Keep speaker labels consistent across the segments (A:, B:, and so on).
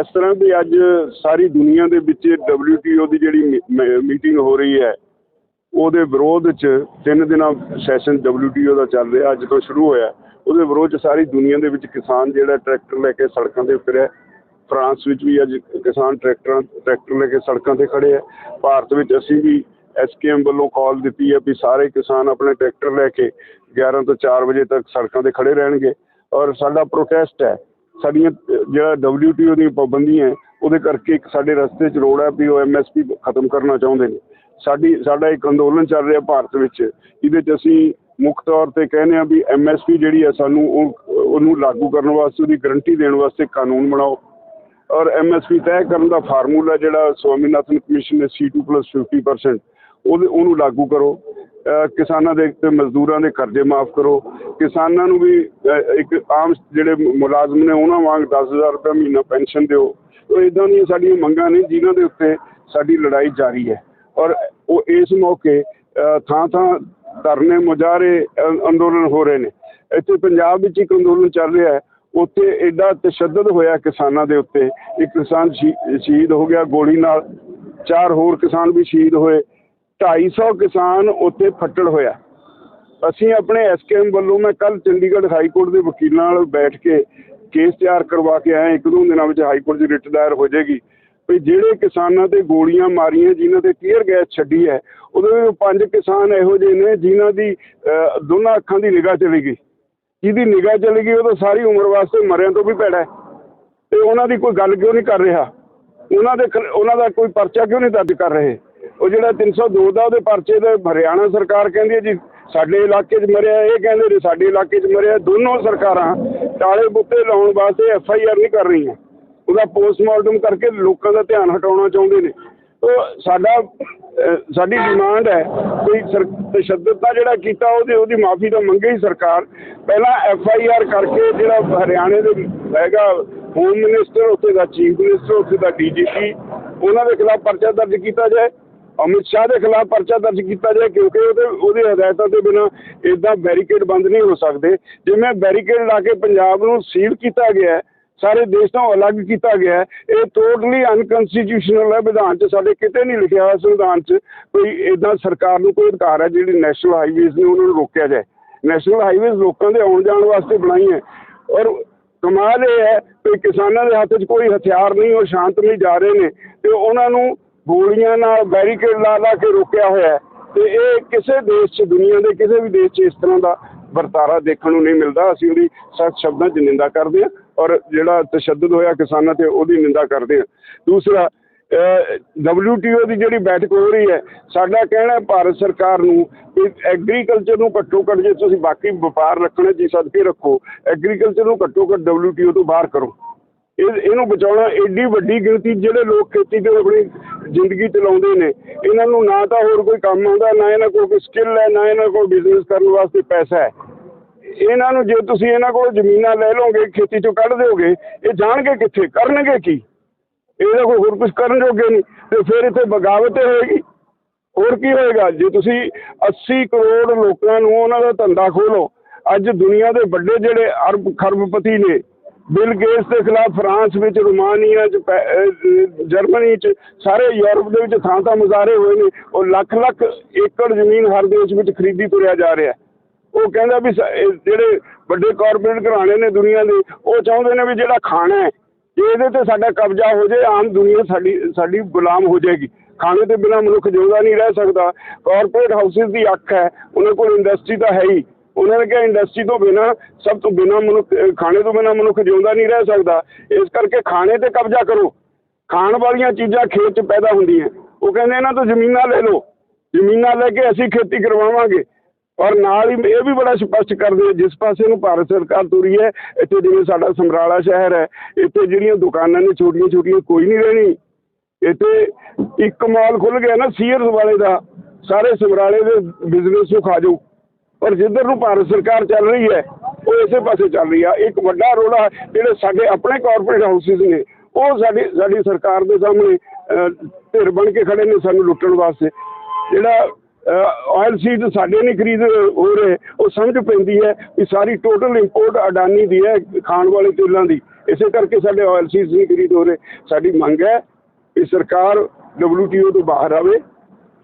A: ਇਸ ਤਰ੍ਹਾਂ ਵੀ ਅੱਜ ਸਾਰੀ ਦੁਨੀਆ ਦੇ ਵਿੱਚ WTO ਦੀ ਜਿਹੜੀ ਮੀਟਿੰਗ ਹੋ ਰਹੀ ਹੈ, ਉਹਦੇ ਵਿਰੋਧ 'ਚ ਤਿੰਨ ਦਿਨਾਂ ਸੈਸ਼ਨ WTO ਦਾ ਚੱਲ ਰਿਹਾ, ਅੱਜ ਤੋਂ ਸ਼ੁਰੂ ਹੋਇਆ। ਉਹਦੇ ਵਿਰੋਧ 'ਚ ਸਾਰੀ ਦੁਨੀਆ ਦੇ ਵਿੱਚ ਕਿਸਾਨ ਜਿਹੜਾ ਟਰੈਕਟਰ ਲੈ ਕੇ ਸੜਕਾਂ ਤੇ ਉਤਰਿਆ ਫਰਾਂਸ ਵਿੱਚ ਵੀ ਅੱਜ ਕਿਸਾਨ ਟਰੈਕਟਰਾਂ, ਟਰੈਕਟਰ ਲੈ ਕੇ ਸੜਕਾਂ ਤੇ ਖੜੇ ਆ ਭਾਰਤ ਵਿੱਚ ਅਸੀਂ ਵੀ ਐਸਕੇਐਮ ਵੱਲੋਂ ਕਾਲ ਦਿੱਤੀ ਹੈ ਵੀ ਸਾਰੇ ਕਿਸਾਨ ਆਪਣੇ ਟਰੈਕਟਰ ਲੈ ਕੇ 11 ਤੋਂ 4 ਵਜੇ ਤੱਕ ਸੜਕਾਂ ਤੇ ਖੜੇ ਰਹਿਣਗੇ। ਔਰ ਸਾਡਾ ਪ੍ਰੋਟੈਸਟ ਹੈ ਸਾਡੀਆਂ ਅਹ, ਜਿਹੜਾ WTO ਦੀਆਂ ਪਾਬੰਦੀਆਂ ਹੈ, ਉਹਦੇ ਕਰਕੇ ਇੱਕ ਸਾਡੇ ਰਸਤੇ 'ਚ ਰੋਡ ਹੈ ਵੀ ਉਹ ਐਮਐਸਪੀ ਖਤਮ ਕਰਨਾ ਚਾਹੁੰਦੇ ਨੇ। ਸਾਡੀ ਸਾਡਾ ਇੱਕ ਅੰਦੋਲਨ ਚੱਲ ਰਿਹਾ ਭਾਰਤ ਵਿੱਚ ਇਹਦੇ 'ਚ ਅਸੀਂ ਮੁੱਖ ਤੌਰ ਤੇ ਕਹਿੰਦੇ ਆ ਵੀ ਐਮਐਸਪੀ ਜਿਹੜੀ ਹੈ ਸਾਨੂੰ ਉਹ ਉਹਨੂੰ ਲਾਗੂ ਕਰਨ ਵਾਸਤੇ ਉਹਦੀ ਗਰੰਟੀ ਦੇਣ ਵਾਸਤੇ ਕਾਨੂੰਨ ਬਣਾਓ। ਔਰ ਐਮਐਸਪੀ ਤੈਅ ਕਰਨ ਦਾ ਫਾਰਮੂਲਾ ਜਿਹੜਾ ਸਵਾਮੀਨਾਥਨ ਕਮਿਸ਼ਨ ਨੇ C2 50% ਉਹਦੇ ਉਹਨੂੰ ਲਾਗੂ ਕਰੋ। ਕਿਸਾਨਾਂ ਦੇ ਤੇ ਮਜ਼ਦੂਰਾਂ ਦੇ ਕਰਜ਼ੇ ਮਾਫ ਕਰੋ। ਕਿਸਾਨਾਂ ਨੂੰ ਵੀ ਇੱਕ ਆਮ ਜਿਹੜੇ ਮੁਲਾਜ਼ਮ ਨੇ, ਉਹਨਾਂ ਵਾਂਗ 10000 ਰੁਪਏ ਮਹੀਨਾ ਪੈਨਸ਼ਨ ਦਿਓ। ਉਹ ਇਦਾਂ ਦੀਆਂ ਸਾਡੀਆਂ ਮੰਗਾਂ ਨੇ, ਜਿਨ੍ਹਾਂ ਦੇ ਉੱਤੇ ਸਾਡੀ ਲੜਾਈ ਜਾਰੀ ਹੈ। ਔਰ ਉਹ ਇਸ ਮੌਕੇ ਥਾਂ ਥਾਂ ਧਰਨੇ ਮੁਜ਼ਾਹਰੇ ਅੰਦੋਲਨ ਹੋ ਰਹੇ ਨੇ। ਇੱਥੇ ਪੰਜਾਬ ਵਿੱਚ ਇੱਕ ਅੰਦੋਲਨ ਚੱਲ ਰਿਹਾ ਹੈ। ਉੱਥੇ ਐਡਾ ਤਸ਼ੱਦਦ ਹੋਇਆ ਕਿਸਾਨਾਂ ਦੇ ਉੱਤੇ। ਇੱਕ ਕਿਸਾਨ ਸ਼ਹੀ- ਸ਼ਹੀਦ ਹੋ ਗਿਆ, ਗੋਲੀ ਨਾਲ ਚਾਰ ਹੋਰ ਕਿਸਾਨ ਵੀ ਸ਼ਹੀਦ ਹੋਏ। 250 ਕਿਸਾਨ ਉੱਥੇ ਫੱਟੜ ਹੋਇਆ। ਅਸੀਂ ਆਪਣੇ ਐਸਕੇਐਮ ਵੱਲੋਂ ਮੈਂ ਕੱਲ ਚੰਡੀਗੜ੍ਹ ਹਾਈ ਕੋਰਟ ਦੇ ਵਕੀਲਾਂ ਨਾਲ ਬੈਠ ਕੇ ਕੇਸ ਤਿਆਰ ਕਰਵਾ ਕੇ ਆਇਆ। ਇੱਕ ਦੋ ਦਿਨਾਂ ਵਿੱਚ ਹਾਈ ਕੋਰਟ ਦੀ ਰਿਟ ਦਾਇਰ ਹੋ ਜਾਏਗੀ। ਵੀ ਜਿਹੜੇ ਕਿਸਾਨਾਂ ਤੇ ਗੋਲੀਆਂ ਮਾਰੀਆਂ, ਜਿਨ੍ਹਾਂ ਤੇ ਕਲੀਅਰ ਗੈਸ ਛੱਡੀ ਹੈ, ਉਹਦੇ ਵਿੱਚ ਪੰਜ ਕਿਸਾਨ ਇਹੋ ਜਿਹੇ ਨੇ, ਜਿਨ੍ਹਾਂ ਦੀ ਦੋਨਾਂ ਅੱਖਾਂ ਦੀ ਨਿਗਾਹ ਚਲੀ ਗਈ। ਜਿਹਦੀ ਨਿਗਾਹ ਚਲੀ ਗਈ, ਉਹ ਤਾਂ ਸਾਰੀ ਉਮਰ ਵਾਸਤੇ ਮਰਿਆਂ ਤੋਂ ਵੀ ਭੈੜਾ ਹੈ। ਤੇ ਉਹਨਾਂ ਦੀ ਕੋਈ ਗੱਲ ਕਿਉਂ ਨਹੀਂ ਕਰ ਰਿਹਾ? ਉਹਨਾਂ ਦੇ ਉਹਨਾਂ ਦਾ ਕੋਈ ਪਰਚਾ ਕਿਉਂ ਨਹੀਂ ਦਰਜ ਕਰ ਰਹੇ? ਉਹ ਜਿਹੜਾ 302 ਦਾ ਉਹਦੇ ਪਰਚੇ ਦੇ ਹਰਿਆਣਾ ਸਰਕਾਰ ਕਹਿੰਦੀ ਹੈ ਜੀ, ਸਾਡੇ ਇਲਾਕੇ 'ਚ ਮਰਿਆ, ਇਹ ਕਹਿੰਦੇ ਨੇ ਸਾਡੇ ਇਲਾਕੇ 'ਚ ਮਰਿਆ, ਦੋਨੋਂ ਸਰਕਾਰਾਂ ਟਾਲੇ ਬੁੱਤੇ ਲਾਉਣ ਵਾਸਤੇ ਐਫ ਆਈ ਆਰ ਨਹੀਂ ਕਰ ਰਹੀਆਂ। ਉਹਦਾ ਪੋਸਟਮਾਰਟਮ ਕਰਕੇ ਲੋਕਾਂ ਦਾ ਧਿਆਨ ਹਟਾਉਣਾ ਚਾਹੁੰਦੇ ਨੇ। ਉਹ ਸਾਡਾ ਸਾਡੀ ਡਿਮਾਂਡ ਹੈ ਕੋਈ ਸਰ, ਤਸ਼ੱਦਦ ਦਾ ਜਿਹੜਾ ਕੀਤਾ ਉਹਦੀ ਉਹਦੀ ਮਾਫੀ ਤਾਂ ਮੰਗੇ ਹੀ ਸਰਕਾਰ। ਪਹਿਲਾਂ ਐਫ ਆਈ ਆਰ ਕਰਕੇ ਜਿਹੜਾ ਹਰਿਆਣੇ ਦੇ ਹੈਗਾ ਹੋਮ ਮਿਨਿਸਟਰ, ਉੱਥੇ ਦਾ ਚੀਫ ਮਿਨਿਸਟਰ, ਉੱਥੇ ਦਾ ਡੀਜੀਪੀ ਉਹਨਾਂ ਦੇ ਖਿਲਾਫ ਪਰਚਾ ਦਰਜ ਕੀਤਾ ਜਾਏ। ਅਮਿਤ ਸ਼ਾਹ ਦੇ ਖਿਲਾਫ ਪਰਚਾ ਦਰਜ ਕੀਤਾ ਜਾਏ ਕਿਉਂਕਿ ਉਹਦੇ ਉਹਦੀ ਹਦਾਇਤਾਂ ਦੇ ਬਿਨਾ ਇਦਾਂ ਬੈਰੀਕੇਡ ਬੰਦ ਨਹੀਂ ਹੋ ਸਕਦੇ। ਜਿਵੇਂ ਬੈਰੀਕੇਡ ਲਾ ਕੇ ਪੰਜਾਬ ਨੂੰ ਸੀਲ ਕੀਤਾ ਗਿਆ ਹੈ, ਸਾਰੇ ਦੇਸ਼ ਤੋਂ ਅਲੱਗ ਕੀਤਾ ਗਿਆ ਇਹ ਟੋਟਲੀ ਅਨਕਨਸਟੀਟਿਊਸ਼ਨਲ ਹੈ। ਵਿਧਾਨ 'ਚ ਸਾਡੇ ਕਿਤੇ ਨਹੀਂ ਲਿਖਿਆ ਹੋਇਆ ਸੰਵਿਧਾਨ 'ਚ ਕੋਈ ਇਦਾਂ ਸਰਕਾਰ ਨੂੰ ਕੋਈ ਅਧਿਕਾਰ ਹੈ ਜਿਹੜੀ ਨੈਸ਼ਨਲ ਹਾਈਵੇਜ਼ ਨੇ ਉਹਨਾਂ ਨੂੰ ਰੋਕਿਆ ਜਾਏ। ਨੈਸ਼ਨਲ ਹਾਈਵੇਜ਼ ਲੋਕਾਂ ਦੇ ਆਉਣ ਜਾਣ ਵਾਸਤੇ ਬਣਾਈ ਹੈ। ਔਰ ਕਮਾਲ ਇਹ ਹੈ ਕਿ ਕਿਸਾਨਾਂ ਦੇ ਹੱਥ 'ਚ ਕੋਈ ਹਥਿਆਰ ਨਹੀਂ, ਉਹ ਸ਼ਾਂਤਮਈ ਜਾ ਰਹੇ ਨੇ ਤੇ ਉਹਨਾਂ ਨੂੰ ਗੋਲੀਆਂ ਨਾਲ ਬੈਰੀਕੇਡ ਲਾ ਲਾ ਕੇ ਰੋਕਿਆ ਹੋਇਆ ਤੇ ਇਹ ਕਿਸੇ ਦੇਸ਼ 'ਚ, ਦੁਨੀਆ ਦੇ ਕਿਸੇ ਵੀ ਦੇਸ਼ 'ਚ ਇਸ ਤਰ੍ਹਾਂ ਦਾ ਵਰਤਾਰਾ ਦੇਖਣ ਨੂੰ ਨਹੀਂ ਮਿਲਦਾ। ਅਸੀਂ ਉਹਦੀ ਸਖਤ ਸ਼ਬਦਾਂ 'ਚ ਨਿੰਦਾ ਕਰਦੇ ਹਾਂ ਔਰ ਜਿਹੜਾ ਤਸ਼ੱਦਦ ਹੋਇਆ ਕਿਸਾਨਾਂ ਤੇ ਉਹਦੀ ਨਿੰਦਾ ਕਰਦੇ ਹਾਂ। ਦੂਸਰਾ WTO ਦੀ ਜਿਹੜੀ ਬੈਠਕ ਹੋ ਰਹੀ ਹੈ, ਸਾਡਾ ਕਹਿਣਾ ਹੈ ਭਾਰਤ ਸਰਕਾਰ ਨੂੰ ਕਿ ਐਗਰੀਕਲਚਰ ਨੂੰ ਘੱਟੋ ਘੱਟ ਜੇ ਤੁਸੀਂ ਬਾਕੀ ਵਪਾਰ ਰੱਖਣਾ ਜੀ ਸਦਕੇ ਰੱਖੋ ਐਗਰੀਕਲਚਰ ਨੂੰ ਘੱਟੋ ਘੱਟ WTO ਤੋਂ ਬਾਹਰ ਕਰੋ। ਇਹ, ਇਹਨੂੰ ਬਚਾਉਣਾ ਏਡੀ ਵੱਡੀ ਗਿਣਤੀ ਜਿਹੜੇ ਲੋਕ ਖੇਤੀ ਤੇ ਆਪਣੀ ਜ਼ਿੰਦਗੀ ਚਲਾਉਂਦੇ ਨੇ। ਇਹਨਾਂ ਨੂੰ ਨਾ ਤਾਂ ਹੋਰ ਕੋਈ ਕੰਮ ਆਉਂਦਾ, ਨਾ ਇਹਨਾਂ ਕੋਲ ਕੋਈ ਸਕਿੱਲ ਹੈ, ਨਾ ਇਹਨਾਂ ਕੋਲ ਬਿਜ਼ਨਸ ਕਰਨ ਵਾਸਤੇ ਪੈਸਾ ਹੈ। ਇਹਨਾਂ ਨੂੰ ਜੇ ਤੁਸੀਂ ਇਹਨਾਂ ਕੋਲ ਜ਼ਮੀਨਾਂ ਲੈ ਲਓਗੇ, ਖੇਤੀ ਚੋਂ ਕੱਢ ਦਿਓਗੇ, ਇਹ ਜਾਣਗੇ ਕਿੱਥੇ, ਕਰਨਗੇ ਕੀ? ਇਹਦਾ ਕੋਲ ਹੋਰ ਕੁਝ ਕਰਨ ਜੋਗੇ ਨਹੀਂ, ਤੇ ਫਿਰ ਇੱਥੇ ਬਗਾਵਤ ਹੋਏਗੀ। ਹੋਰ ਕੀ ਹੋਏਗਾ? ਜੇ ਤੁਸੀਂ 80 ਕਰੋੜ ਲੋਕਾਂ ਨੂੰ ਉਹਨਾਂ ਦਾ ਧੰਦਾ ਖੋਲੋ ਅੱਜ ਦੁਨੀਆ ਦੇ ਵੱਡੇ ਜਿਹੜੇ ਅਰਬ ਖਰਬਪਤੀ ਨੇ ਬਿਲ ਗੇਟਸ ਦੇ ਖਿਲਾਫ ਫਰਾਂਸ ਵਿੱਚ, ਰੋਮਾਨੀਆ ਚ, ਪੈ- ਜਰਮਨੀ ਚ, ਸਾਰੇ ਯੂਰਪ ਦੇ ਵਿੱਚ ਥਾਂ ਥਾਂ ਮੁਜ਼ਾਹਰੇ ਹੋਏ ਨੇ। ਉਹ ਲੱਖ ਲੱਖ ਏਕੜ ਜ਼ਮੀਨ ਹਰ ਦੇਸ਼ ਵਿੱਚ ਖਰੀਦੀ ਤੁਰਿਆ ਜਾ ਰਿਹਾ ਉਹ ਕਹਿੰਦਾ ਵੀ ਜਿਹੜੇ ਵੱਡੇ ਕਾਰਪੋਰੇਟ ਘਰਾਣੇ ਨੇ ਦੁਨੀਆ ਦੇ, ਉਹ ਚਾਹੁੰਦੇ ਨੇ ਵੀ ਜਿਹੜਾ ਖਾਣਾ ਹੈ ਇਹਦੇ ਤੇ ਸਾਡਾ ਕਬਜ਼ਾ ਹੋ ਜਾਏ, ਆਮ ਦੁਨੀਆ ਸਾਡੀ ਸਾਡੀ ਗੁਲਾਮ ਹੋ ਜਾਏਗੀ। ਖਾਣੇ ਤੇ ਬਿਨਾ ਮਨੁੱਖ ਜਿਉਂਦਾ ਨਹੀਂ ਰਹਿ ਸਕਦਾ। ਕਾਰਪੋਰੇਟ ਹਾਊਸਿਸ ਦੀ ਅੱਖ ਹੈ, ਉਹਨਾਂ ਕੋਲ ਇੰਡਸਟਰੀ ਤਾਂ ਹੈ ਹੀ। ਉਹਨਾਂ ਨੇ ਕਿਹਾ ਇੰਡਸਟਰੀ ਤੋਂ ਬਿਨਾ ਸਭ ਤੋਂ ਬਿਨਾ ਮਨੁੱਖ ਖਾਣੇ ਤੋਂ ਬਿਨਾ ਮਨੁੱਖ ਜਿਉਂਦਾ ਨਹੀਂ ਰਹਿ ਸਕਦਾ। ਇਸ ਕਰਕੇ ਖਾਣੇ ਤੇ ਕਬਜ਼ਾ ਕਰੋ। ਖਾਣ ਵਾਲੀਆਂ ਚੀਜ਼ਾਂ ਖੇਤ 'ਚ ਪੈਦਾ ਹੁੰਦੀਆਂ। ਉਹ ਕਹਿੰਦੇ ਇਹਨਾਂ ਤੋਂ ਜ਼ਮੀਨਾਂ ਲੈ ਲਓ। ਜ਼ਮੀਨਾਂ ਲੈ ਕੇ ਅਸੀਂ ਖੇਤੀ ਕਰਵਾਵਾਂਗੇ। ਔਰ ਨਾਲ ਹੀ ਇਹ ਵੀ ਬੜਾ ਸਪਸ਼ਟ ਕਰਦੇ ਆ, ਜਿਸ ਪਾਸੇ ਨੂੰ ਭਾਰਤ ਸਰਕਾਰ ਤੁਰੀ ਹੈ ਇੱਥੇ ਜਿਵੇਂ ਸਾਡਾ ਸਮਰਾਲਾ ਸ਼ਹਿਰ ਹੈ ਇੱਥੇ ਜਿਹੜੀਆਂ ਦੁਕਾਨਾਂ ਨੇ ਛੋਟੀਆਂ ਛੋਟੀਆਂ ਕੋਈ ਨਹੀਂ ਰਹਿਣੀ। ਇੱਥੇ ਇੱਕ ਮਾਲ ਖੁੱਲ ਗਿਆ ਨਾ ਸੀਅਰਸ ਵਾਲੇ ਦਾ। ਸਾਰੇ ਸਮਰਾਲੇ ਦੇ ਬਿਜ਼ਨਸ ਨੂੰ ਖਾ ਜਾਊ ਪਰ ਜਿੱਧਰ ਨੂੰ ਭਾਰਤ ਸਰਕਾਰ ਚੱਲ ਰਹੀ ਹੈ ਉਹ ਇਸੇ ਪਾਸੇ ਚੱਲ ਰਹੀ ਆ। ਇੱਕ ਵੱਡਾ ਰੋਲਾ ਜਿਹੜੇ ਸਾਡੇ ਆਪਣੇ ਕਾਰਪੋਰੇਟ ਹਾਊਸਿਸ ਨੇ ਉਹ ਸਾਡੀ ਸਾਡੀ ਸਰਕਾਰ ਦੇ ਸਾਹਮਣੇ ਅਹ, ਧਿਰ ਬਣ ਕੇ ਖੜੇ ਨੇ ਸਾਨੂੰ ਲੁੱਟਣ ਵਾਸਤੇ। ਜਿਹੜਾ ਆਇਲ ਸੀਡ ਸਾਡੇ ਨਹੀਂ ਖਰੀਦ ਹੋ ਰਹੇ ਉਹ ਸਮਝ ਪੈਂਦੀ ਹੈ ਕਿ ਸਾਰੀ ਟੋਟਲ ਇੰਪੋਰਟ ਅਡਾਨੀ ਦੀ ਹੈ ਖਾਣ ਵਾਲੇ ਤੇਲਾਂ ਦੀ। ਇਸੇ ਕਰਕੇ ਸਾਡੇ ਆਇਲ ਸੀਜ਼ ਨਹੀਂ ਖਰੀਦ ਹੋ ਰਹੇ। ਸਾਡੀ ਮੰਗ ਹੈ ਕਿ ਸਰਕਾਰ WTO ਤੋਂ ਬਾਹਰ ਆਵੇ।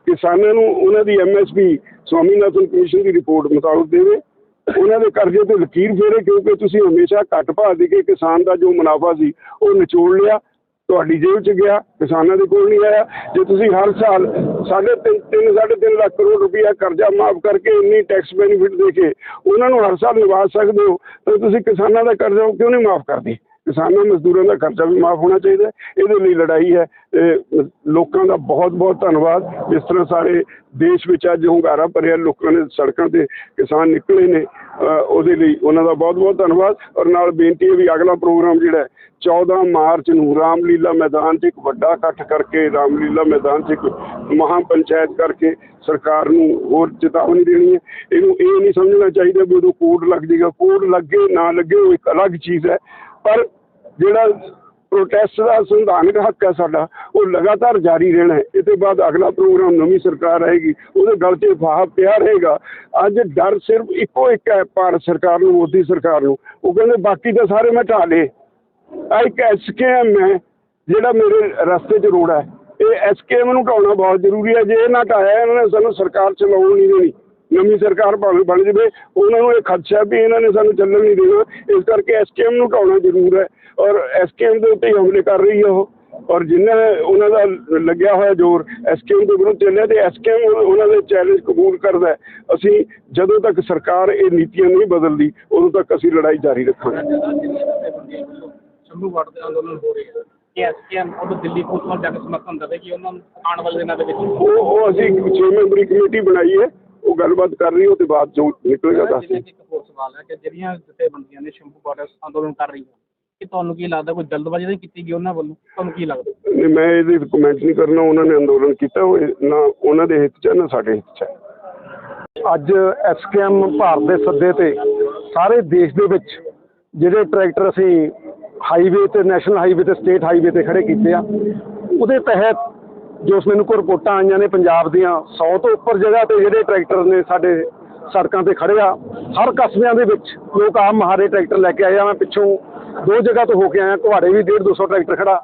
A: ਕਿਸਾਨਾਂ ਨੂੰ ਉਹਨਾਂ ਦੀ ਐਮਐਸਪੀ ਸਵਾਮੀਨਾਥਨ ਕਮਿਸ਼ਨ ਦੀ ਰਿਪੋਰਟ ਮੁਤਾਬਕ ਦੇਵੇ। ਉਹਨਾਂ ਦੇ ਕਰਜ਼ੇ ਤੇ ਲਕੀਰ ਫੇਰੇ ਕਿਉਂਕਿ ਤੁਸੀਂ ਹਮੇਸ਼ਾ ਘੱਟ ਭਾਅ ਦੇ ਕੇ ਕਿਸਾਨ ਦਾ ਜੋ ਮੁਨਾਫਾ ਸੀ, ਉਹ ਨਿਚੋੜ ਲਿਆ। ਤੁਹਾਡੀ ਜੇਬ 'ਚ ਗਿਆ, ਕਿਸਾਨਾਂ ਦੇ ਕੋਲ ਨਹੀਂ ਆਇਆ। ਜੇ ਤੁਸੀਂ ਹਰ ਸਾਲ ਸਾਢੇ ਤਿੰਨ ਤਿੰਨ, ਸਾਢੇ ਤਿੰਨ ਲੱਖ ਕਰੋੜ ਰੁਪਇਆ ਕਰਜ਼ਾ ਮਾਫ ਕਰਕੇ ਇੰਨੀ ਟੈਕਸ ਬੈਨੀਫਿਟ ਦੇ ਕੇ ਉਹਨਾਂ ਨੂੰ ਹਰ ਸਾਲ ਨਿਵਾਜ ਸਕਦੇ ਹੋ, ਤਾਂ ਤੁਸੀਂ ਕਿਸਾਨਾਂ ਦਾ ਕਰਜ਼ਾ ਕਿਉਂ ਨਹੀਂ ਮਾਫ ਕਰਦੇ? ਕਿਸਾਨਾਂ ਮਜ਼ਦੂਰਾਂ ਦਾ ਖਰਚਾ ਵੀ ਮਾਫ ਹੋਣਾ ਚਾਹੀਦਾ ਇਹਦੇ ਲਈ ਲੜਾਈ ਹੈ। ਤੇ ਲੋਕਾਂ ਦਾ ਬਹੁਤ ਬਹੁਤ ਧੰਨਵਾਦ। ਜਿਸ ਤਰ੍ਹਾਂ ਸਾਰੇ ਦੇਸ਼ ਵਿੱਚ ਅੱਜ ਹੁੰਗਾਰਾ ਭਰਿਆ, ਲੋਕਾਂ ਨੇ ਸੜਕਾਂ ਤੇ ਕਿਸਾਨ ਨਿਕਲੇ ਨੇ ਉਹਦੇ ਲਈ ਉਹਨਾਂ ਦਾ ਬਹੁਤ ਬਹੁਤ ਧੰਨਵਾਦ। ਔਰ ਨਾਲ ਬੇਨਤੀ ਹੈ ਵੀ ਅਗਲਾ ਪ੍ਰੋਗਰਾਮ ਜਿਹੜਾ ਹੈ 14 ਮਾਰਚ ਨੂੰ ਰਾਮਲੀਲਾ ਮੈਦਾਨ 'ਚ ਇੱਕ ਵੱਡਾ ਇਕੱਠ ਕਰਕੇ, ਰਾਮਲੀਲਾ ਮੈਦਾਨ 'ਚ ਇੱਕ ਮਹਾ ਪੰਚਾਇਤ ਕਰਕੇ ਸਰਕਾਰ ਨੂੰ ਹੋਰ ਚੇਤਾਵਨੀ ਦੇਣੀ ਹੈ। ਇਹਨੂੰ ਇਹ ਨਹੀਂ ਸਮਝਣਾ ਚਾਹੀਦਾ ਵੀ ਉਦੋਂ ਕੋਡ ਲੱਗ ਜਾਏਗਾ। ਕੋਡ ਲੱਗੇ, ਨਾ ਲੱਗੇ, ਉਹ ਇੱਕ ਅਲੱਗ ਚੀਜ਼ ਹੈ। ਪਰ ਜਿਹੜਾ ਪ੍ਰੋਟੈਸਟ ਦਾ ਸੰਵਿਧਾਨਕ ਹੱਕ ਹੈ ਸਾਡਾ, ਉਹ ਲਗਾਤਾਰ ਜਾਰੀ ਰਹਿਣਾ ਹੈ। ਇਹ ਤੋਂ ਬਾਅਦ ਅਗਲਾ ਪ੍ਰੋਗਰਾਮ ਨਵੀਂ ਸਰਕਾਰ ਆਏਗੀ, ਉਹਦੇ ਗਲ 'ਚ ਫਾਹਾ ਪਿਆ ਰਹੇਗਾ। ਅੱਜ ਡਰ ਸਿਰਫ ਇੱਕੋ ਇੱਕ ਹੈ ਭਾਰਤ ਸਰਕਾਰ ਨੂੰ, ਮੋਦੀ ਸਰਕਾਰ ਨੂੰ। ਉਹ ਕਹਿੰਦੇ, ਬਾਕੀ ਤਾਂ ਸਾਰੇ ਮੈਂ ਢਾਹ ਲਏ। ਆਹ ਇੱਕ ਐਸਕੇਐਮ ਹੈ, ਜਿਹੜਾ ਮੇਰੇ ਰਸਤੇ 'ਚ ਰੋੜਾ ਹੈ। ਇਹ ਐਸਕੇਐਮ ਨੂੰ ਢਾਉਣਾ ਬਹੁਤ ਜ਼ਰੂਰੀ ਹੈ। ਜੇ ਇਹ ਨਾ ਢਾਇਆ ਇਹਨਾਂ ਨੇ ਸਾਨੂੰ ਸਰਕਾਰ ਚਲਾਉਣ ਨਹੀਂ ਦੇਣੀ। ਨਵੀਂ ਸਰਕਾਰ ਭਾਵੇਂ ਬਣ ਜਾਵੇ ਉਹਨਾਂ ਨੂੰ ਇਹ ਖਦਸ਼ਾ ਵੀ ਇਹਨਾਂ ਨੇ ਸਾਨੂੰ ਚੱਲਣ ਨਹੀਂ ਦੇਣਾ। ਇਸ ਕਰਕੇ ਐਸਕੇਐਮ ਨੂੰ ਢਾਉਣਾ ਜ਼ਰੂਰ ਹੈ ਔਰ ਐਸਕੇਐਮ ਦੇ ਉੱਤੇ ਹੀ ਹਮਲੇ ਕਰ ਰਹੀ ਹੈ ਉਹ। ਔਰ ਜਿੰਨਾ ਉਹਨਾਂ ਦਾ ਲੱਗਿਆ ਹੋਇਆ ਜ਼ੋਰ ਐਸਕੇਐਮ ਦੇ ਵਿਰੁੱਧ ਚੱਲਿਆ ਤੇ ਐਸਕੇਐਮ ਉਹਨਾਂ ਦੇ ਚੈਲੰਜ ਕਬੂਲ ਕਰਦਾ ਹੈ। ਅਸੀਂ ਜਦੋਂ ਤੱਕ ਸਰਕਾਰ ਇਹ ਨੀਤੀਆਂ ਨਹੀਂ ਬਦਲਦੀ ਉਦੋਂ ਤੱਕ ਅਸੀਂ ਲੜਾਈ ਜਾਰੀ ਰੱਖਾਂਗੇ।
B: ਸ਼ੰਭੂ ਵਾਰਡ ਦੇ ਅੰਦੋਲਨ ਹੋ ਰਹੇ ਹੈ। ਕਿ ਐਸਕੇਐਮ ਉਹ ਦਿੱਲੀ ਪੁਲਿਸ ਨਾਲ ਜਾ ਕੇ ਸਮਰਥਨ ਦੇਵੇ ਕਿ ਉਹਨਾਂ ਨੂੰ ਆਉਣ ਵਾਲੇ ਦਿਨਾਂ ਦੇ ਵਿੱਚ
A: ਉਹ ਉਹ ਅਸੀਂ ਛੇ ਮੈਂਬਰੀ ਕਮੇਟੀ ਬਣਾਈ ਹੈ। ਉਹ ਗੱਲਬਾਤ ਕਰ ਰਹੀ ਹੈ ਉਹਦੇ ਬਾਅਦ ਜੋ ਨਿਕਲੇਗਾ ਦੱਸ
B: ਜਿਵੇਂ ਕਿ ਇੱਕ ਹੋਰ ਸਵਾਲ ਹੈ ਕਿ ਜਿਹੜੀਆਂ ਜਥੇਬੰਦੀਆਂ ਨੇ ਸ਼ੰਭੂ ਵਾਰਡ ਅੰਦੋਲਨ ਕਰ ਰਹੀਆਂ ਕਿ ਤੁਹਾਨੂੰ ਕੀ ਲੱਗਦਾ ਕੋਈ ਜਲਦਬਾਜ਼ੀ ਤਾਂ ਨਹੀਂ ਕੀਤੀ ਗਈ ਉਹਨਾਂ ਵੱਲੋਂ? ਤੁਹਾਨੂੰ ਕੀ ਲੱਗਦਾ?
A: ਨਹੀਂ ਮੈਂ ਇਹਦੇ ਕਮੈਂਟ ਨਹੀਂ ਕਰਨਾ ਉਹਨਾਂ ਨੇ ਅੰਦੋਲਨ ਕੀਤਾ ਉਹ ਨਾ ਉਹਨਾਂ ਦੇ ਹਿੱਤ 'ਚ ਹੈ ਨਾ ਸਾਡੇ ਹਿੱਤ 'ਚ ਹੈ।
C: ਅੱਜ ਐਸਕੇਐਮ ਭਾਰਤ ਦੇ ਸੱਦੇ ਤੇ ਸਾਰੇ ਦੇਸ਼ ਦੇ ਵਿੱਚ ਜਿਹੜੇ ਟਰੈਕਟਰ ਅਸੀਂ ਹਾਈਵੇ ਤੇ ਨੈਸ਼ਨਲ ਹਾਈਵੇ ਤੇ ਸਟੇਟ ਹਾਈਵੇ ਤੇ ਖੜੇ ਕੀਤੇ ਆ ਉਹਦੇ ਤਹਿਤ ਜੋ ਮੈਨੂੰ ਕੋਲ ਰਿਪੋਰਟਾਂ ਆਈਆਂ ਨੇ ਪੰਜਾਬ ਦੀਆਂ 100 ਤੋਂ ਉੱਪਰ ਜਗ੍ਹਾ ਤੇ ਜਿਹੜੇ ਟਰੈਕਟਰ ਨੇ ਸਾਡੇ ਸੜਕਾਂ ਤੇ ਖੜੇ ਆ, ਹਰ ਕਸਬਿਆਂ ਦੇ ਵਿੱਚ ਲੋਕ ਆਮ ਮਹਾਰੇ ਟਰੈਕਟਰ ਲੈ ਕੇ ਆਏ ਆ। ਮੈਂ ਪਿੱਛੋਂ ਦੋ ਜਗ੍ਹਾ ਤੋਂ ਹੋ ਕੇ ਆਇਆ, ਕੁਹਾੜੇ ਵੀ 150 200 ਟਰੈਕਟਰ ਖੜਾ,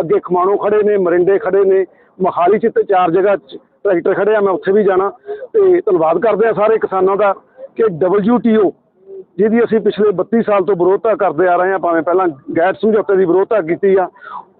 C: ਅੱਗੇ ਖਮਾਣੋ ਖੜੇ ਨੇ, ਮਰਿੰਡੇ ਖੜੇ ਨੇ, ਮੋਹਾਲੀ ਚ ਤੇ ਚਾਰ ਜਗ੍ਹਾ 'ਚ ਟਰੈਕਟਰ ਖੜੇ ਆ, ਮੈਂ ਉੱਥੇ ਵੀ ਜਾਣਾ ਤੇ ਧੰਨਵਾਦ ਕਰਦੇ ਆ ਸਾਰੇ ਕਿਸਾਨਾਂ ਦਾ ਕਿ WTO ਜਿਹਦੀ ਅਸੀਂ ਪਿਛਲੇ 32 ਸਾਲ ਤੋਂ ਵਿਰੋਧਤਾ ਕਰਦੇ ਆ ਰਹੇ ਹਾਂ, ਭਾਵੇਂ ਪਹਿਲਾਂ ਗੈਰ ਸਮਝੌਤੇ ਦੀ ਵਿਰੋਧਤਾ ਕੀਤੀ ਆ,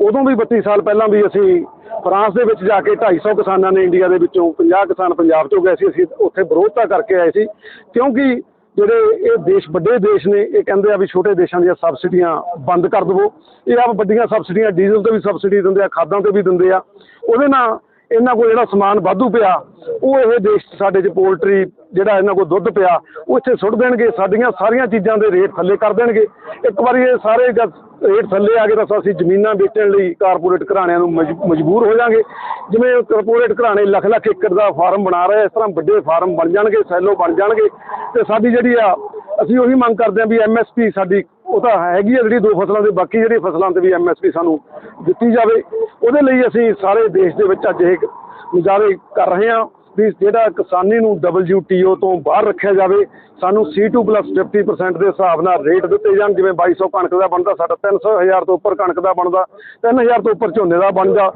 C: ਉਦੋਂ ਵੀ 32 ਸਾਲ ਪਹਿਲਾਂ ਵੀ ਅਸੀਂ ਫਰਾਂਸ ਦੇ ਵਿੱਚ ਜਾ ਕੇ 250 ਕਿਸਾਨਾਂ ਨੇ ਇੰਡੀਆ ਦੇ ਵਿੱਚੋਂ 50 ਕਿਸਾਨ ਪੰਜਾਬ ਚੋਂ ਗਏ ਸੀ, ਅਸੀਂ ਉੱਥੇ ਵਿਰੋਧਤਾ ਕਰਕੇ ਆਏ ਸੀ। ਕਿਉਂਕਿ ਜਿਹੜੇ ਇਹ ਦੇਸ਼, ਵੱਡੇ ਦੇਸ਼ ਨੇ, ਇਹ ਕਹਿੰਦੇ ਆ ਵੀ ਛੋਟੇ ਦੇਸ਼ਾਂ ਦੀਆਂ ਸਬਸਿਡੀਆਂ ਬੰਦ ਕਰ ਦੇਵੋ। ਇਹ ਆਪ ਵੱਡੀਆਂ ਸਬਸਿਡੀਆਂ, ਡੀਜ਼ਲ ਤੇ ਵੀ ਸਬਸਿਡੀ ਦਿੰਦੇ ਆ, ਖਾਦਾਂ ਤੇ ਵੀ ਦਿੰਦੇ ਆ। ਉਹਦੇ ਨਾਲ ਇਹਨਾਂ ਕੋਲ ਜਿਹੜਾ ਸਮਾਨ ਵਾਧੂ ਪਿਆ, ਉਹ ਇਹ ਦੇਸ਼ ਸਾਡੇ 'ਚ ਪੋਲਟਰੀ ਜਿਹੜਾ ਇਹਨਾਂ ਕੋਲ ਦੁੱਧ ਪਿਆ, ਉਹ ਇੱਥੇ ਸੁੱਟ ਦੇਣਗੇ, ਸਾਡੀਆਂ ਸਾਰੀਆਂ ਚੀਜ਼ਾਂ ਦੇ ਰੇਟ ਥੱਲੇ ਕਰ ਦੇਣਗੇ। ਇੱਕ ਵਾਰੀ ਇਹ ਸਾਰੇ ਜਦ ਰੇਟ ਥੱਲੇ ਆ ਗਏ ਤਾਂ ਅਸੀਂ ਜ਼ਮੀਨਾਂ ਵੇਚਣ ਲਈ ਕਾਰਪੋਰੇਟ ਘਰਾਣਿਆਂ ਨੂੰ ਮਜ- ਮਜਬੂਰ ਹੋ ਜਾਾਂਗੇ। ਜਿਵੇਂ ਕਾਰਪੋਰੇਟ ਘਰਾਣੇ ਲੱਖ ਲੱਖ ਏਕੜ ਦਾ ਫਾਰਮ ਬਣਾ ਰਹੇ ਇਸ ਤਰ੍ਹਾਂ ਵੱਡੇ ਫਾਰਮ ਬਣ ਜਾਣਗੇ, ਸੈਲੋ ਬਣ ਜਾਣਗੇ। ਤੇ ਸਾਡੀ ਜਿਹੜੀ ਆ, ਅਸੀਂ ਉਹੀ ਮੰਗ ਕਰਦੇ ਹਾਂ ਵੀ ਐਮਐਸਪੀ ਸਾਡੀ ਉਹ ਤਾਂ ਹੈਗੀ ਆ ਜਿਹੜੀ ਦੋ ਫਸਲਾਂ ਦੇ, ਬਾਕੀ ਜਿਹੜੀ ਫਸਲਾਂ ਤੇ ਵੀ ਐਮਐਸਪੀ ਸਾਨੂੰ ਦਿੱਤੀ ਜਾਵੇ, ਉਹਦੇ ਲਈ ਅਸੀਂ ਸਾਰੇ ਦੇਸ਼ ਦੇ ਵਿੱਚ ਅੱਜ ਇਹ ਮੁਜ਼ਾਹਰੇ ਕਰ ਰਹੇ ਹਾਂ ਵੀ ਜਿਹੜਾ ਕਿਸਾਨੀ ਨੂੰ WTO ਤੋਂ ਬਾਹਰ ਰੱਖਿਆ ਜਾਵੇ ਸਾਨੂੰ C2 50% ਦੇ ਹਿਸਾਬ ਨਾਲ ਰੇਟ ਦਿੱਤੇ ਜਾਣ, ਜਿਵੇਂ 2200 ਕਣਕ ਦਾ ਬਣਦਾ, ਸਾਡਾ 300 ਹਜ਼ਾਰ ਤੋਂ ਉੱਪਰ ਕਣਕ ਦਾ ਬਣਦਾ 3000 ਤੋਂ ਉੱਪਰ ਝੋਨੇ ਦਾ ਬਣਦਾ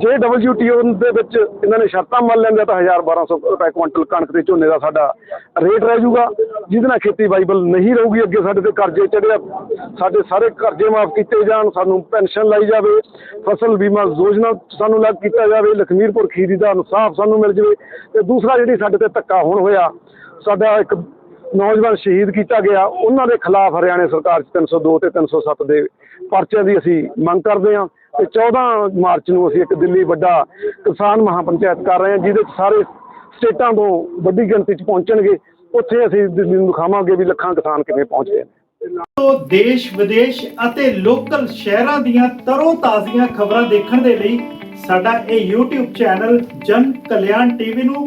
C: ਜੇ। WTO ਦੇ ਵਿੱਚ ਇਹਨਾਂ ਨੇ ਸ਼ਰਤਾਂ ਮੰਨ ਲੈਂਦੇ ਤਾਂ 1000 1200 ਰੁਪਏ ਕੁਇੰਟਲ ਕਣਕ ਤੇ ਝੋਨੇ ਦਾ ਸਾਡਾ ਰੇਟ ਰਹਿ ਜਾਊਗਾ। ਜਿਹਦੇ ਨਾਲ ਖੇਤੀ ਬਾਈਬਲ ਨਹੀਂ ਰਹੂਗੀ, ਅੱਗੇ ਸਾਡੇ ਤੇ ਕਰਜ਼ੇ ਚੜਿਆ ਸਾਡੇ ਸਾਰੇ ਕਰਜ਼ੇ ਮਾਫ ਕੀਤੇ ਜਾਣ, ਸਾਨੂੰ ਪੈਨਸ਼ਨ ਲਾਈ ਜਾਵੇ, ਫਸਲ ਬੀਮਾ ਯੋਜਨਾ ਸਾਨੂੰ ਲਾਗੂ ਕੀਤਾ ਜਾਵੇ, ਲਖਮੀਰਪੁਰ ਖੀਰੀ ਦਾ ਇਨਸਾਫ ਸਾਨੂੰ ਮਿਲ ਜਾਵੇ। ਤੇ ਦੂਸਰਾ ਜਿਹੜੀ ਸਾਡੇ ਤੇ ਧੱਕਾ ਹੁਣ ਹੋਇਆ, ਸਾਡਾ ਇੱਕ ਨੌਜਵਾਨ ਸ਼ਹੀਦ ਕੀਤਾ ਗਿਆ। ਉਹਨਾਂ ਦੇ ਖਿਲਾਫ ਹਰਿਆਣਾ ਸਰਕਾਰ 'ਚ 302 ਤੇ 307 ਦੇ ਪਰਚਿਆਂ ਦੀ ਅਸੀਂ ਮੰਗ ਕਰਦੇ ਹਾਂ ਤੇ 14 ਮਾਰਚ ਨੂੰ ਅਸੀਂ ਇੱਕ ਦਿੱਲੀ ਵੱਡਾ ਕਿਸਾਨ ਮਹਾਪੰਚਾਇਤ ਕਰ ਰਹੇ ਹਾਂ, ਜਿਹਦੇ 'ਚ ਸਾਰੇ ਸਟੇਟਾਂ ਤੋਂ ਵੱਡੀ ਗਿਣਤੀ 'ਚ ਪਹੁੰਚਣਗੇ। ਉੱਥੇ ਅਸੀਂ ਦਿੱਲੀ ਨੂੰ ਦਿਖਾਵਾਂਗੇ ਵੀ ਲੱਖਾਂ ਕਿਸਾਨ ਕਿਵੇਂ ਪਹੁੰਚਦੇ ਨੇ
D: ਤੋਂ ਦੇਸ਼, ਵਿਦੇਸ਼ ਅਤੇ ਲੋਕਲ ਸ਼ਹਿਰਾਂ ਦੀਆਂ ਤਰੋ ਤਾਜ਼ੀਆਂ ਖਬਰਾਂ ਦੇਖਣ ਦੇ ਲਈ ਸਾਡਾ ਇਹ YouTube ਚੈਨਲ ਜਨ ਕਲਿਆਣ ਟੀਵੀ ਨੂੰ